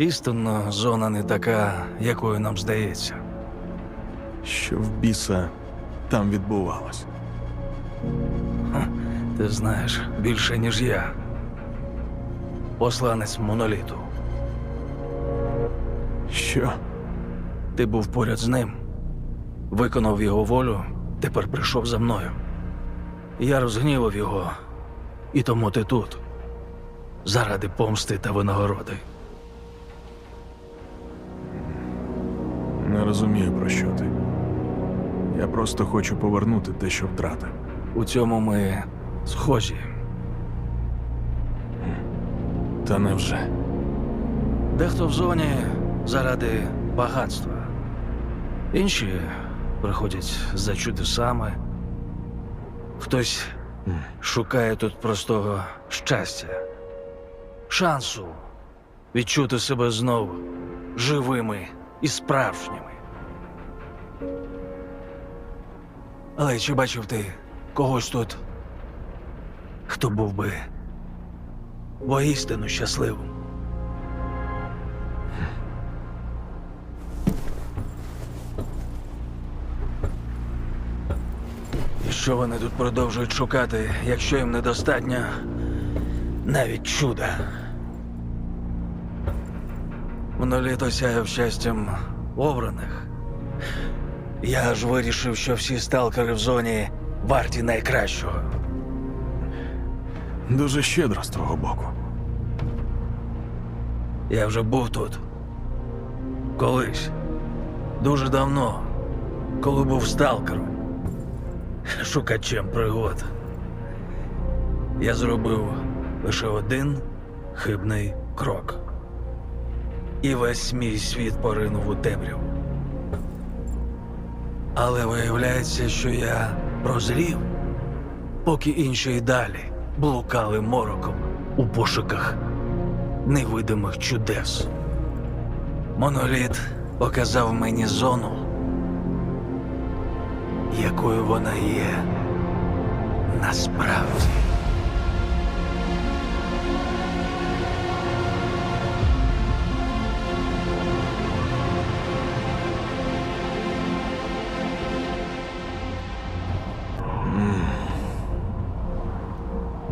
Істинно, зона не така, якою нам здається. Що в біса там відбувалось? Ти знаєш більше, ніж я. Посланець моноліту. Що? Ти був поряд з ним, виконав його волю, тепер прийшов за мною. Я розгнівав його, і тому ти тут. Заради помсти та винагороди. Не розумію, про що ти. Я просто хочу повернути те, що втратив. У цьому ми схожі. Та невже? Дехто в зоні заради багатства. Інші приходять за чудесами. Хтось шукає тут простого щастя, шансу відчути себе знову живими і справжніми. Але чи бачив ти когось тут, хто був би воістину щасливим? І що вони тут продовжують шукати, якщо їм недостатньо навіть чуда? Моноліт осяяв щастям обраних. Я аж вирішив, що всі сталкери в зоні варті найкращого. Дуже щедро з твого боку. Я вже був тут. Колись. Дуже давно, коли був сталкером. Шукачем пригод. Я зробив лише один хибний крок. І весь мій світ поринув у темряву. Але виявляється, що я прозрів, поки інші й далі блукали мороком у пошуках невидимих чудес. Моноліт показав мені зону, якою вона є насправді.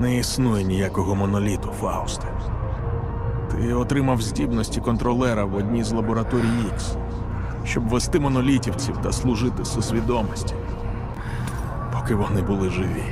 Не існує ніякого моноліту, Фаусте. Ти отримав здібності контролера в одній з лабораторій Ікс, щоб вести монолітівців та служити сусвідомості, поки вони були живі.